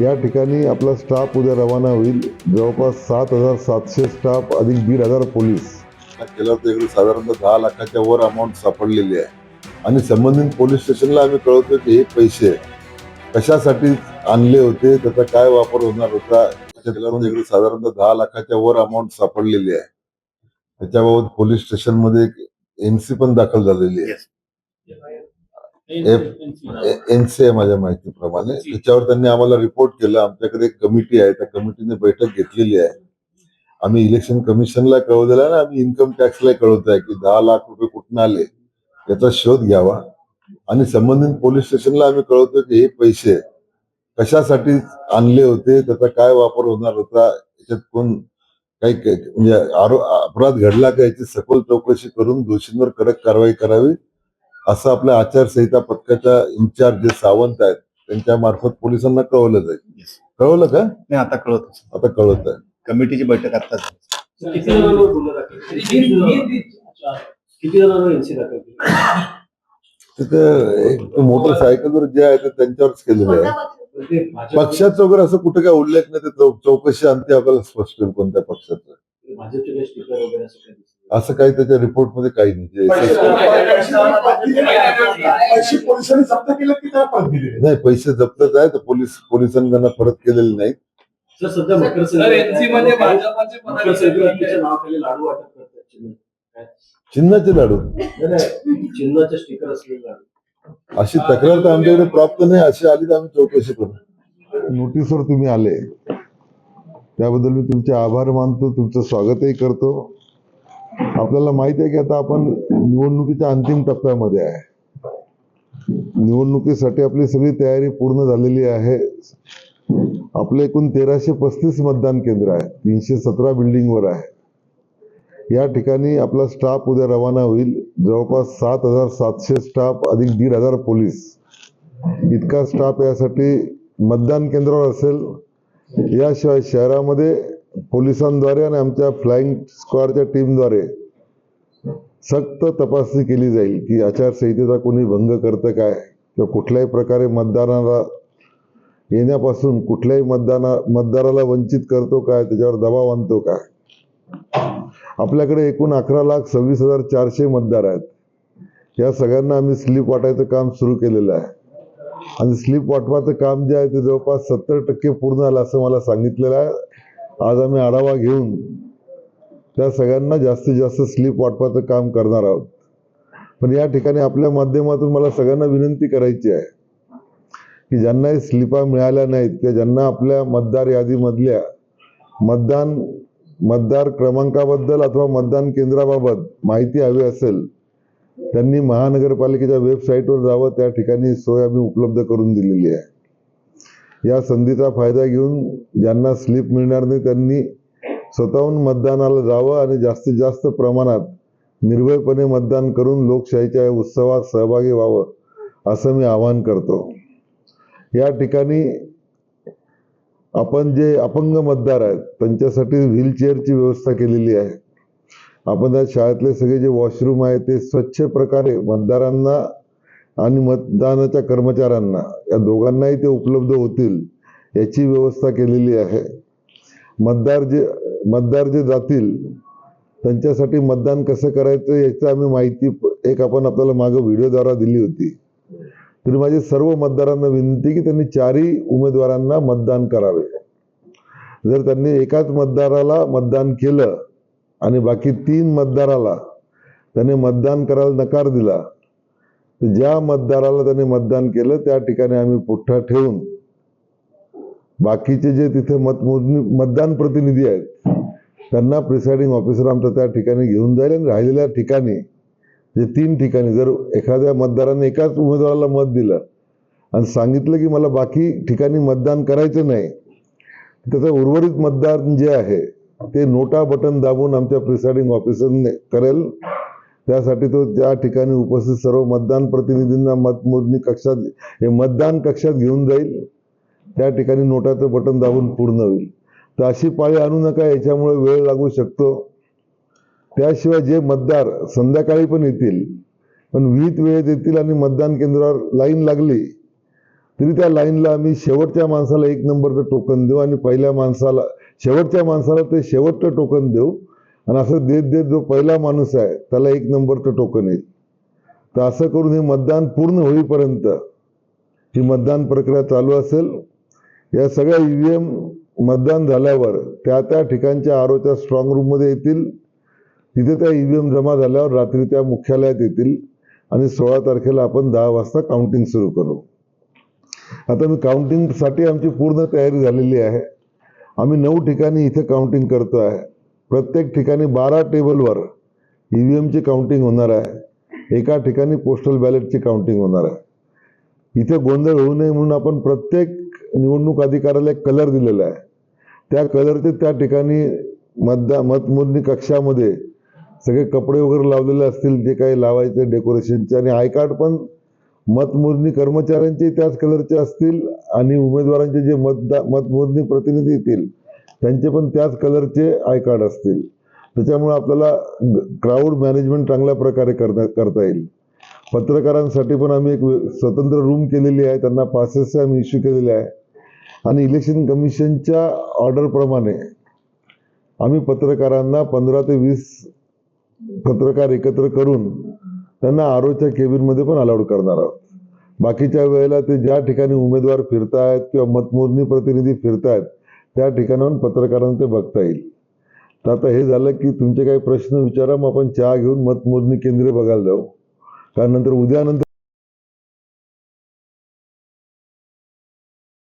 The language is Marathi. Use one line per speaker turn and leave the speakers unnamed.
या ठिकाणी आपला स्टाफ उद्या रवाना होईल. जवळपास सात हजार सातशे स्टाफ अधिक दीड हजार पोलीस.
केलं तर इकडे साधारणतः दहा लाखाच्या वर अमाऊंट सापडलेली आहे. आणि संबंधित पोलीस स्टेशनला आम्ही कळवतो की हे पैसे कशासाठी आणले होते त्याचा काय वापर होणार होता त्याच्याकडून इकडे साधारणतः दहा लाखाच्या वर अमाऊंट सापडलेली आहे. त्याच्याबाबत पोलीस स्टेशनमध्ये एनसी पण दाखल झालेली आहे. एनसी आहे माझ्या माहितीप्रमाणे. त्याच्यावर त्यांनी आम्हाला रिपोर्ट केला. आमच्याकडे एक कमिटी आहे. त्या कमिटीने बैठक घेतलेली आहे. आम्ही इलेक्शन कमिशनला कळवलेलं आहे ना. आम्ही इन्कम टॅक्सला कळवत आहे की दहा लाख रुपये कुठून आले? याचा शोध घ्यावा. आणि संबंधित पोलीस स्टेशनला आम्ही कळवतो की हे पैसे कशासाठी आणले होते? त्याचा काय वापर होणार होता? याच्यात कोण काही म्हणजे अपराध घडला का? याची सखोल चौकशी करून दोषींवर कडक कारवाई करावी. असं आपल्या आचारसंहिता पथकाच्या इन्चार्ज जे सावंत आहेत त्यांच्या मार्फत पोलिसांना कळवलं जाईल. कळवलं का?
नाही आता कळत
आता कळवत आहे.
कमिटीची बैठक आता
तिथं एक मोटरसायकलवर जे आहे ते त्यांच्यावरच केलेलं आहे.
भाजप-
पक्षाचं वगैरे असं कुठे काय उल्लेख नाही ते चौकशी अंती आपल्याला स्पष्ट होईल कोणत्या पक्षाचं.
भाजपचे काही स्टिकर वगैरे असं काही
त्याच्या रिपोर्टमध्ये काही नाही. जे
पैसे पोलिसांनी जप्त केले की त्याला परत दिलेले?
नाही पैसे जप्तच आहे तर पोलीस पोलिसांनी त्यांना परत केलेले नाहीत.
सर सध्या मकर
सर एनसी मध्ये भाजपचे
मकर संक्रांतीच्या नावाखाली लाडू वाटप करतात चिन्ह.
चिन्हाचे लाडू?
नाही, नाही, चिन्हाचे स्टिकर असलेले लाडू.
अशी तक्रार तर आमच्याकडे प्राप्त नाही अशी आली तर आम्ही चौकशी करू.
नोटीसवर तुम्ही आले. त्याबद्दल मी तुमचे आभार मानतो तुमचं स्वागतही करतो. आपल्याला माहिती आहे की आता आपण निवडणुकीच्या अंतिम टप्प्यामध्ये आहे. निवडणुकीसाठी आपली सगळी तयारी पूर्ण झालेली आहे. आपले एकूण तेराशे पस्तीस मतदान केंद्र आहे तीनशे सतरा बिल्डिंगवर आहे. या ठिकाणी आपला स्टाफ उद्या रवाना होईल. जवळपास सात हजार सातशे स्टाफ अधिक दीड हजार पोलीस. इतका स्टाफ यासाठी मतदान केंद्रावर असेल. याशिवाय शहरामध्ये पोलिसांद्वारे आणि आमच्या फ्लाईंग स्क्वॉडच्या टीमद्वारे सक्त तपासणी केली जाईल की आचारसंहितेचा कोणी भंग करतं काय? किंवा कुठल्याही प्रकारे मतदानाला येण्यापासून कुठल्याही मतदाना मतदाराला वंचित करतो काय? त्याच्यावर दबाव आणतो काय? आपल्याकडे एकूण अकरा लाख सव्वीस हजार चारशे मतदार आहेत. या सगळ्यांना आम्ही स्लिप वाटायचं काम सुरू केलेलं आहे. आणि स्लिप वाटपाचं काम जे आहे ते जवळपास सत्तर टक्के पूर्ण झालं असं मला सांगितलेलं आहे. आज आम्ही आढावा घेऊन त्या सगळ्यांना जास्तीत जास्त स्लीप वाटपाचं काम करणार आहोत. पण या ठिकाणी आपल्या माध्यमातून मला सगळ्यांना विनंती करायची आहे की ज्यांनाही स्लिपा मिळाल्या नाहीत किंवा ज्यांना आपल्या मतदार यादीमधल्या मतदान मतदार क्रमांकाबद्दल अथवा मतदान केंद्राबाबत माहिती हवी असेल त्यांनी महानगरपालिकेच्या वेबसाईटवर जावं त्या ठिकाणी सोय आम्ही उपलब्ध करून दिलेली आहे. या संधीचा फायदा घेऊन ज्यांना स्लिप मिळणार नाही त्यांनी स्वतःहून मतदानाला जावं आणि जास्तीत जास्त प्रमाणात निर्भयपणे मतदान करून लोकशाहीच्या उत्सवात सहभागी व्हावं असं मी आवाहन करतो. या ठिकाणी आपण जे अपंग मतदार आहेत त्यांच्यासाठी व्हीलचेअरची व्यवस्था केलेली आहे. आपण त्या शाळेतले सगळे जे वॉशरूम आहे ते स्वच्छ प्रकारे मतदारांना आणि मतदानाच्या कर्मचाऱ्यांना या दोघांनाही ते उपलब्ध होतील याची व्यवस्था केलेली आहे. मतदार जे मतदार जे जातील त्यांच्यासाठी मतदान कसं करायचं याची आम्ही माहिती एक आपण आपल्याला मागं व्हिडिओद्वारा दिली होती. तरी माझी सर्व मतदारांना विनंती की त्यांनी चारही उमेदवारांना मतदान करावे. जर त्यांनी एकाच मतदाराला मतदान केलं आणि बाकी तीन मतदाराला त्याने मतदान करायला नकार दिला ज्या मतदाराला त्यांनी मतदान केलं त्या ठिकाणी आम्ही पुठ्ठा ठेवून बाकीचे जे तिथे मतमोजणी मतदान प्रतिनिधी आहेत त्यांना प्रिसाइडिंग ऑफिसर आमचा त्या ठिकाणी घेऊन जाईल आणि राहिलेल्या ठिकाणी जे तीन ठिकाणी जर एखाद्या मतदाराने एकाच उमेदवाराला मत दिलं आणि सांगितलं की मला बाकी ठिकाणी मतदान करायचं नाही त्याचं उर्वरित मतदान जे आहे ते नोटा बटन दाबून आमच्या प्रिसाइडिंग ऑफिसरने करेल. त्यासाठी तो त्या ठिकाणी उपस्थित सर्व मतदान प्रतिनिधींना मतमोजणी कक्षात हे मतदान कक्षात घेऊन जाईल. त्या ठिकाणी नोटाचं बटन दाबून पूर्ण होईल. तर अशी पाळी आणू नका याच्यामुळे वेळ लागू शकतो. त्याशिवाय जे मतदार संध्याकाळी पण येतील पण विहित वेळेत येतील आणि मतदान केंद्रावर लाईन लागली तरी त्या लाईनला आम्ही शेवटच्या माणसाला एक नंबरचं टोकन देऊ आणि पहिल्या माणसाला शेवटच्या माणसाला ते शेवटचं टोकन देऊ. आणि असं देत देत जो पहिला माणूस आहे त्याला एक नंबरचं टोकन येईल तर असं करून हे मतदान पूर्ण होईपर्यंत ही मतदान प्रक्रिया चालू असेल. या सगळ्या ई व्ही एम मतदान झाल्यावर त्या त्या ठिकाणच्या आरोच्या स्ट्रॉंग रूममध्ये येतील. तिथे त्या ई व्ही एम जमा झाल्यावर रात्री त्या मुख्यालयात येतील. आणि सोळा तारखेला आपण दहा वाजता काउंटिंग सुरू करू. आता मी काउंटिंगसाठी आमची पूर्ण तयारी झालेली आहे. आम्ही नऊ ठिकाणी इथे काउंटिंग करतो आहे प्रत्येक ठिकाणी बारा टेबलवर ईव्हीएमची काउंटिंग होणार आहे. एका ठिकाणी पोस्टल बॅलेटची काउंटिंग होणार आहे. इथे गोंधळ होऊ नये म्हणून आपण प्रत्येक निवडणूक अधिकाऱ्याला एक कलर दिलेला आहे. त्या कलरचे त्या ठिकाणी मतदा मतमोजणी कक्षामध्ये सगळे कपडे वगैरे लावलेले असतील जे काही लावायचे डेकोरेशनचे आणि आय कार्ड पण मतमोजणी कर्मचाऱ्यांचे त्याच कलरचे असतील आणि उमेदवारांचे जे मतदा मतमोजणी प्रतिनिधी येतील त्यांचे पण त्याच कलरचे आय कार्ड असतील. त्याच्यामुळे आपल्याला क्राऊड मॅनेजमेंट चांगल्या प्रकारे करता करता येईल. पत्रकारांसाठी पण आम्ही एक स्वतंत्र रूम केलेली आहे. त्यांना पासेस आम्ही इश्यू केलेले आहे. आणि इलेक्शन कमिशनच्या ऑर्डरप्रमाणे आम्ही पत्रकारांना पंधरा ते वीस पत्रकार एकत्र करून त्यांना आरोच्या केबिनमध्ये पण अलाउड करणार आहोत. बाकीच्या वेळेला ते ज्या ठिकाणी उमेदवार फिरतायत किंवा मतमोजणी प्रतिनिधी फिरतायत त्या ठिकाणाहून पत्रकारांना ते बघता येईल. तर आता हे झालं की तुमचे काही प्रश्न विचारा मग आपण चहा घेऊन मतमोजणी केंद्र बघायला जाऊ. कारण नंतर उद्यानंतर